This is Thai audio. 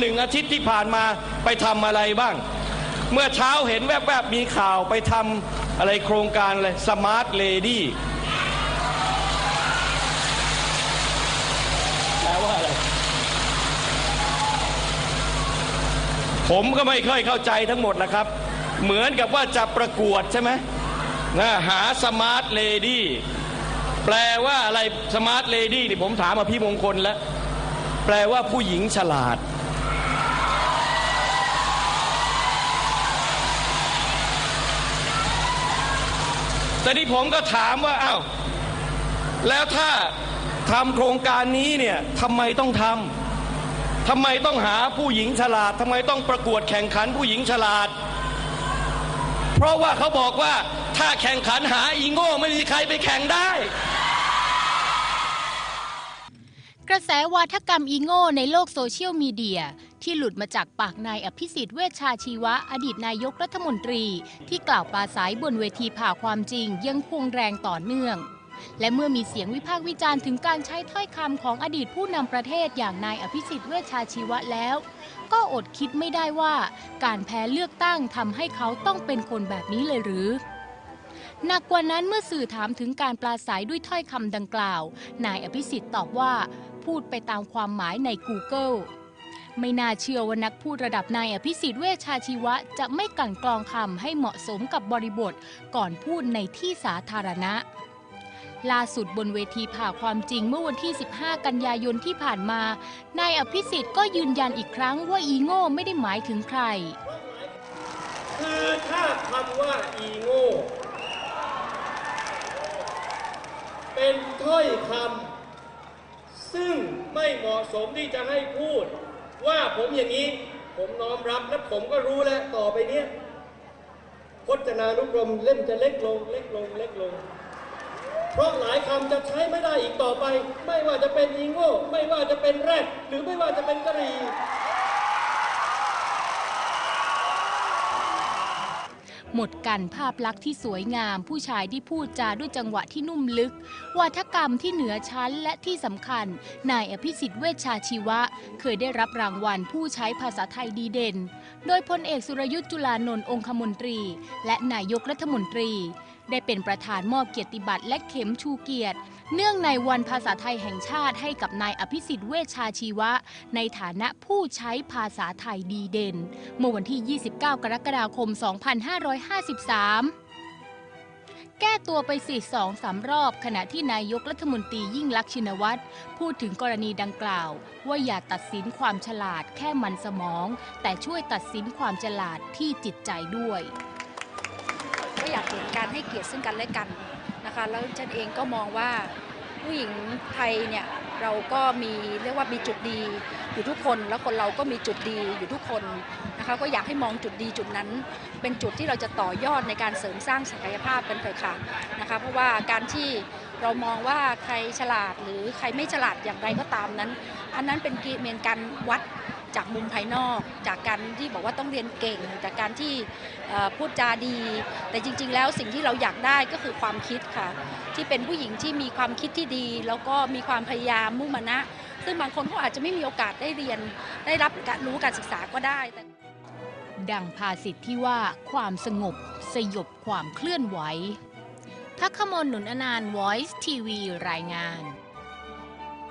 หนึ่งอาทิตย์ที่ผ่านมาไปทำอะไรบ้าง เมื่อเช้าเห็นแวบๆ มีข่าวไปทำอะไรโครงการอะไรสมาร์ทเลดี้แปลว่าอะไร ผมก็ไม่ค่อยเข้าใจทั้งหมดนะครับ เหมือนกับว่าจะประกวดใช่ไหมนะหาสมาร์ทเลดี้แปลว่าอะไรสมาร์ทเลดี้นี่ผมถามมาพี่มงคลแล้ว แปลว่าผู้หญิงฉลาด แต่นี่ผมก็ถามว่าอ้าวแล้วถ้าทำโครงการนี้เนี่ยทำไมต้องทำทำไมต้องหาผู้หญิงฉลาดทำไมต้องประกวดแข่งขันผู้หญิงฉลาด เพราะว่าเขาบอกว่าถ้าแข่งขันหาอีโง่ไม่มีใครไปแข่งได้ ระแสวาทกรรมอีโง่ในโลกโซเชียลมีเดีย ที่หลุดมาจากปากนายอภิสิทธิ์เวชชาชีวะ อดีตนายกรัฐมนตรี ที่กล่าวปาศัยบนเวทีผ่าความจริงยังคงแรงต่อเนื่อง และเมื่อมีเสียงวิพากษ์วิจารณ์ถึงการใช้ถ้อยคำของอดีตผู้นำประเทศอย่างนายอภิสิทธิ์เวชชาชีวะแล้ว ก็อดคิดไม่ได้ว่า การแพ้เลือกตั้งทำให้เขาต้องเป็นคนแบบนี้เลยหรือ หนักกว่านั้นเมื่อสื่อถามถึงการปราศัยด้วยถ้อยคำดังกล่าว นายอภิสิทธิ์ตอบว่าพูดไปตามความหมายใน Google ไม่น่าเชื่อว่านักพูดระดับนายอภิสิทธิ์เวชชาชีวะ จะไม่กลั่นกรองคำให้เหมาะสมกับบริบท ก่อนพูดในที่สาธารณะ ล่าสุดบนเวทีผ่าความจริงเมื่อวันที่ 15 กันยายนที่ผ่านมา นายอภิสิทธิ์ก็ยืนยันอีกครั้งว่าอีโง่ไม่ได้หมายถึงใคร คือถ้าคำว่าอีโง่ เป็นถ้ อยคำซึ่งไม่เหมาะสมที่จะให้พูด ว่าผมอย่างนี้ผมน้อมรับและผมก็รู้แล้วต่อไปเนี้ยพจนานุกรมเล่มจะเล็กลง เล็กลงเล็กลง เพราะหลายคำจะใช้ไม่ได้อีกต่อไป ไม่ว่าจะเป็นอีโง่ไม่ว่าจะเป็นแรดหรือไม่ว่าจะเป็นกะหรี่ หมดกันภาพลักษณ์ที่สวยงาม ผู้ชายที่พูดจาด้วยจังหวะที่นุ่มลึก วาทกรรมที่เหนือชั้นและที่สำคัญ นายอภิสิทธิ์เวชชาชีวะ เคยได้รับรางวัลผู้ใช้ภาษาไทยดีเด่น โดยพลเอกสุรยุทธ์จุลานนท์องคมนตรี และนายกรัฐมนตรี ได้เป็นประธานมอบเกียรติบัตรและเข็มชูเกียรติ เนื่องในวันภาษาไทยแห่งชาติให้กับนายอภิสิทธิ์เวชชาชีวะ ในฐานะผู้ใช้ภาษาไทยดีเด่น เมื่อวันที่ 29 กรกฎาคม 2553แก้ตัวไปสี่สองสามรอบ ขณะที่นายกรัฐมนตรียิ่งลักษณ์ชินวัตรพูดถึงกรณีดังกล่าว ว่าอย่าตัดสินความฉลาดแค่มันสมอง แต่ช่วยตัดสินความฉลาดที่จิตใจด้วย กากเห็นการให้เกียรติซึ่งกันและกันนะคะแล้วฉันเองก็มองว่าผู้หญิงไทยเนี่ยเราก็มีเรียกว่ามีจุดดีอยู่ทุกคนแล้วคนเราก็มีจุดดีอยู่ทุกคนนะคะก็อยากให้มองจุดดีจุดนั้น เป็นจุดที่เราจะต่อยอดในการเสริมสร้างศักยภาพกันเถอะค่ะนะคะเพราะว่าการที่เรามองว่าใครฉลาดหรือใครไม่ฉลาดอย่างไรก็ตามนั้น อันนั้นเป็นเกณฑ์การวัด จากมุมภายนอก จากการที่บอกว่าต้องเรียนเก่ง จากการที่พูดจาดี แต่จริง ๆ แล้วสิ่งที่เราอยากได้ก็คือความคิดค่ะ ที่เป็นผู้หญิงที่มีความคิดที่ดี แล้วก็มีความพยายามมุ่งมานะ ซึ่งบางคนเขาอาจจะไม่มีโอกาสได้เรียน ได้รับการรู้การศึกษาก็ได้แต่ดังภาษิตที่ว่าความสงบสยบความเคลื่อนไหวพักขมลหนุนอนาน Voice TV รายงาน